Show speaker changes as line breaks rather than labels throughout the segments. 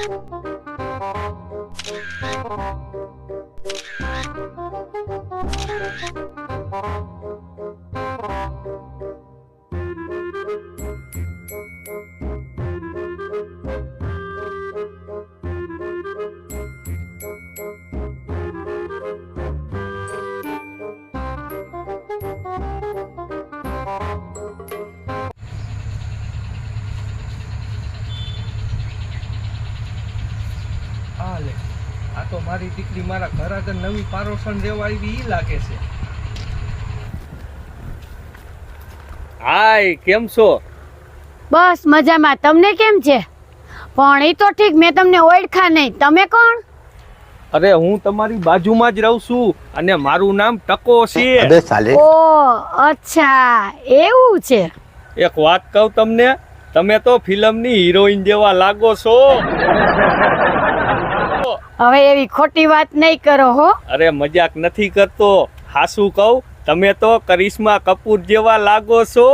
આ લે આ તો મારી દીકરી મારા ઘર આગળ નવી પારોસણ જેવા આવી ઈ લાગે છે. હાય કેમ છો?
બસ મજામાં. તમને કેમ છે? પણ એ તો ઠીક મેં તમને ઓળખા નહીં. તમે કોણ?
અરે હું તમારી બાજુમાં જ રહું છું અને મારું નામ ટકો છે.
અરે સાલે.
ઓ અચ્છા. એવું છે?
એક વાત કહું તમને તમે તો ફિલ્મની હિરોઈન જેવા લાગો છો.
હવે એવી ખોટી વાત નહીં કરો હો.
અરે મજાક નથી કરતો. હાસુ કહું તમે તો કરિશ્મા કપૂર જેવા લાગો છો.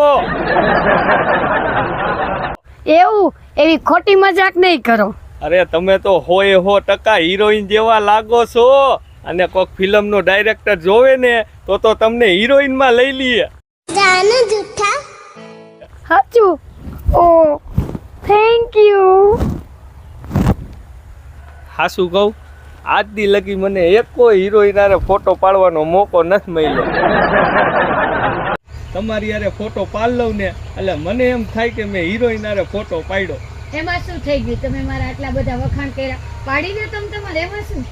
એવું? એવી ખોટી મજાક નહીં કરો.
અરે તમે તો હોએ હો ટકા હિરોઈન જેવા લાગો છો. અને કોઈક ફિલ્મનો ડાયરેક્ટર જોવે ને તો તો તમને હિરોઈનમાં લઈ લઈએ.
સાચું ઓ થેન્ક યુ
હાસુ કહું આજ દી લગી મને એકો હિરોઈન હારે ફોટો પાડવાનો મોકો નથી મળ્યો. તમારી યારે ફોટો પાડ લઉં ને એટલે મને એમ થાય કે મેં હિરોઈન હારે ફોટો પાડ્યો.
એમાં શું થઈ ગયું? તમે મારા આટલા બધા વખાણ કર્યા. પાડી દો તમે તમારે એમાં શું?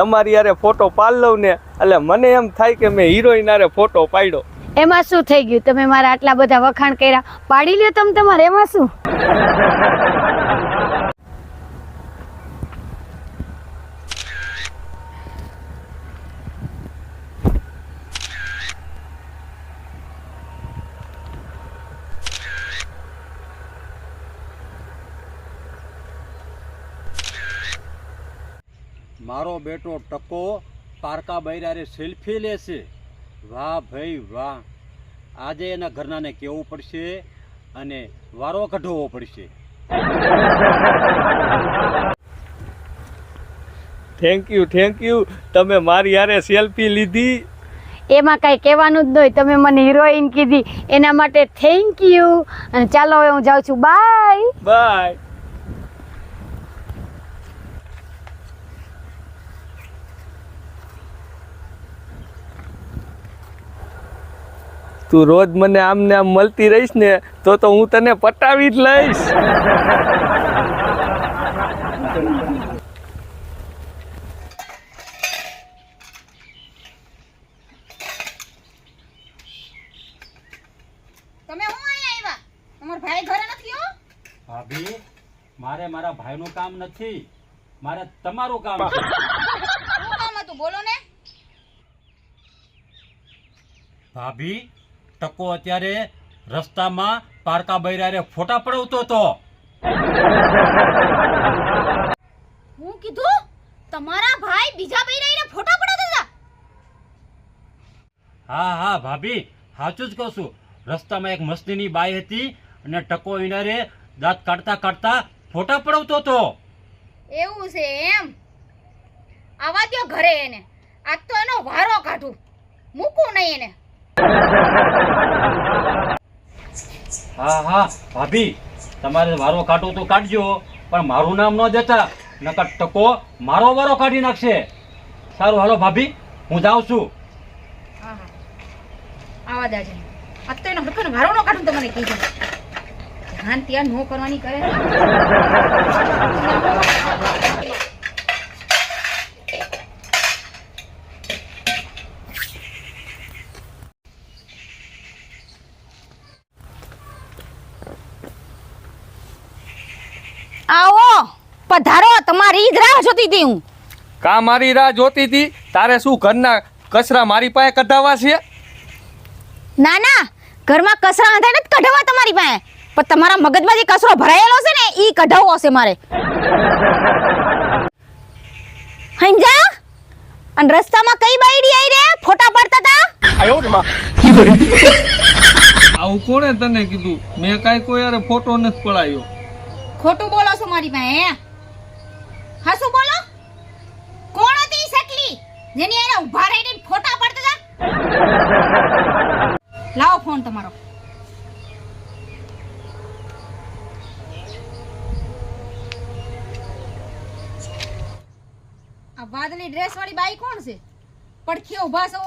તમારી યારે ફોટો પાડ લઉં ને એટલે મને એમ થાય કે મેં હિરોઈન હારે ફોટો પાડ્યો.
એમાં શું થઈ ગયું? તમે મારા આટલા બધા વખાણ કર્યા. પાડી લ્યો તમે તમારે એમાં શું?
મારો બેટો ટકો પારકા બૈરારે સેલ્ફી લેશે વાહ ભાઈ વાહ. આજે એના ઘરનાને કહેવું પડશે અને વારો કઢાવવો પડશે.
થેન્ક યુ થેન્ક યુ તમે મારી હારે સેલ્ફી લીધી.
એમાં કાંઈ કહેવાનું જ નહીં તમે મને હિરોઈન કીધી. એના માટે થેન્ક યુ અને ચાલો હવે હું જાઉં છું. બાય
બાય તું રોજ મને આમ ને આમ મળતી રહીશ ને તો તો હું તને પટાવી જ લઈશ.
તમે હું અહીંયા આવ્યા? તમારો ભાઈ ઘરે
ભાભી મારે મારા ભાઈનું કામ નથી. મારે તમારું કામ છે.
કામ હતું? બોલો ને.
ભાભી ટકો અત્યારે રસ્તામાં પારકા બૈરારે ફોટા પડાવતો હતો.
હું કીધું? તમારા ભાઈ બીજા બૈરાઈને ફોટા પડાવતા હતા?
હા હા ભાભી સાચું જ કહું છું. રસ્તામાં એક મસ્તીની બાઈ હતી અને ટકો ઇનારે દાંત કાઢતા કાઢતા ફોટા પડાવતો હતો.
એવું છે એમ? આવા દ્યો ઘરે એને. આજ તો એનો વારો કાઢું. મૂકું નહીં એને.
હા હા, ભાભી, તમારે વારો કાઢો તો કાઢજો, પણ મારું નામ ન દેતા, નકર ટકો મારો વારો કાઢી નાખશે. સારું, હાલો, ભાભી, હું જાઉં છું.
આવા એનો હરખનો વારો ન કાઢું તો કીધું ધ્યાન ત્યાં નો કરવાની કરે આવો પધારો તમારી જ રાહ જોતી હતી હું.
કા મારી રાહ જોતી હતી? તારે શું ઘરના કચરા મારી પાસે કઢાવા છે?
ના ના ઘરમાં કચરા અંધારે નથી કઢાવવા તમારી પાસે. પણ તમારા મગજમાં જે કચરો ભરાયેલો છે ને એ કઢાવવો છે મારે. સમજા અને રસ્તામાં કઈ બાયડી આવી રે? ફોટા પાડતા હતા
આવું કોણે તને કીધું? મેં કાંઈ કોઈ યારે ફોટો નથી પડાયો.
ખોટું બોલો છો મારી પાસે હા બોલો? કોણ હતી સકલી જેની એને ઊભા રહીને ફોટા પાડતા હતા? લાવો ફોન તમારો. આ વાદળી ડ્રેસ વાળી બાઈ કોણ છે? પડખે ઊભા છો?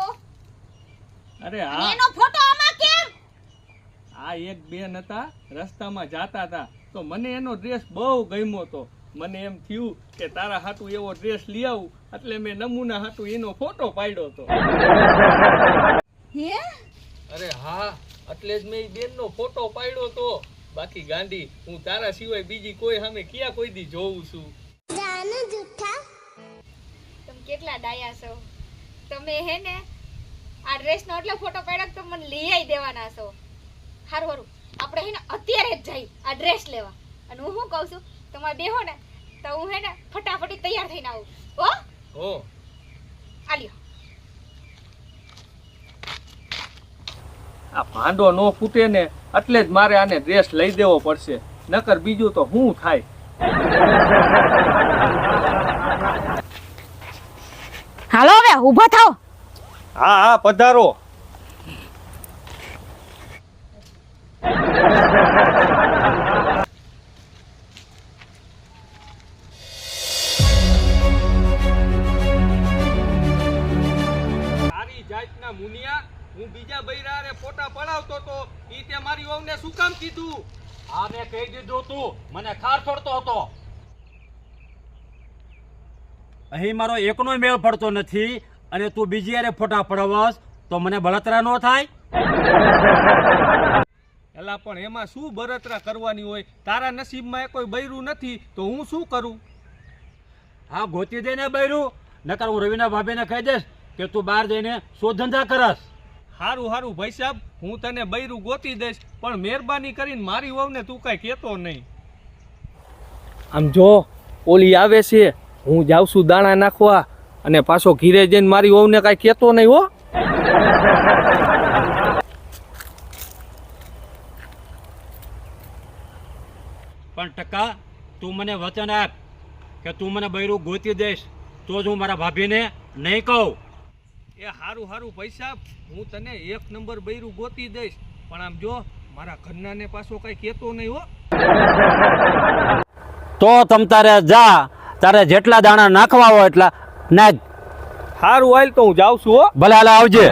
અરે હા
એનો ફોટો આમાં કેમ?
આ એક બેન હતા રસ્તામાં જાતા હતા. તો મને એનો ડ્રેસ બહુ ગમ્યો હતો મને એમ થયું કે તારા હાટું એવો ડ્રેસ લઈ આવું. એટલે મેં નમૂના હાટું એનો ફોટો પાડ્યો
હતો
અરે હા એટલે જ મેં બેનનો ફોટો પાડ્યો તો. બાકી ગાંધી હું તારા સિવાય બીજી કોઈ સામે ક્યાં કોઈ દી જોઉં છું?
તમે કેટલા ડાયા છો? તમે હે ને આ ડ્રેસનો એટલો ફોટો પાડ્યો તો મને લઈ આવી દેવાના છો? હારું હારું. આપણે હે ને અત્યારે જ જઈ આ ડ્રેસ લેવા. અને હું શું કહું છું? તમારે બેહો ને તો હું હે ને ફટાફટી તૈયાર થઈને આવું. હો?
હો.
આલ્યો
આ ભાંડો નો ફૂટે ને એટલે જ મારે આને ડ્રેસ લઈ દેવો પડશે. નકર બીજું તો હું થાય?
હાલો હવે ઊભા થાઓ
હા હા પધારો.
આ કહી દીધું તું. મને ખાર છોડતો હતો. અહીં મારો એકનો મેળ પડતો નથી અને તું બીજી યારે ફોટા પડાવસ તો મને બળતરા ન થાય.
એલા પણ એમાં શું બળતરા કરવાની હોય? તારા નસીબમાં એ કોઈ બૈરું નથી તો હું શું કરું?
હા ગોતી દઈને બૈરું. નકર હું રવિના ભાભીને કહી દઈશ કે તું બહાર જઈને શોધ ધંધા કરસ
હારું હારું ભાઈ સાહેબ હું તને બૈરું ગોતી દઈશ પણ મહેરબાની કરીને મારી વહુને તું કાંઈ કહેતો નહીં. આમ જો ઓલી આવે છે હું જાઉં છું દાણા નાખવા અને પાછો ઘીરે જઈને મારી વહુને કાંઈ કહેતો નહીં હો.
પણ ટકા તું મને વચન આપ કે તું મને બૈરું ગોતી દઈશ તો જ હું મારા ભાભીને નહીં કહું.
એ સારું સારું પૈસા હું તને એક નંબર બૈરું ગોતી દઈશ. પણ આમ જો મારા ઘરનાને પાછો કઈ કહેતો નહીં હો.
તો તમ તારે જા તારે જેટલા દાણા નાખવા હોય એટલા નાખ.
સારું હાલ તો હું જાઉં છું હો.
ભલે હાલ આવજે.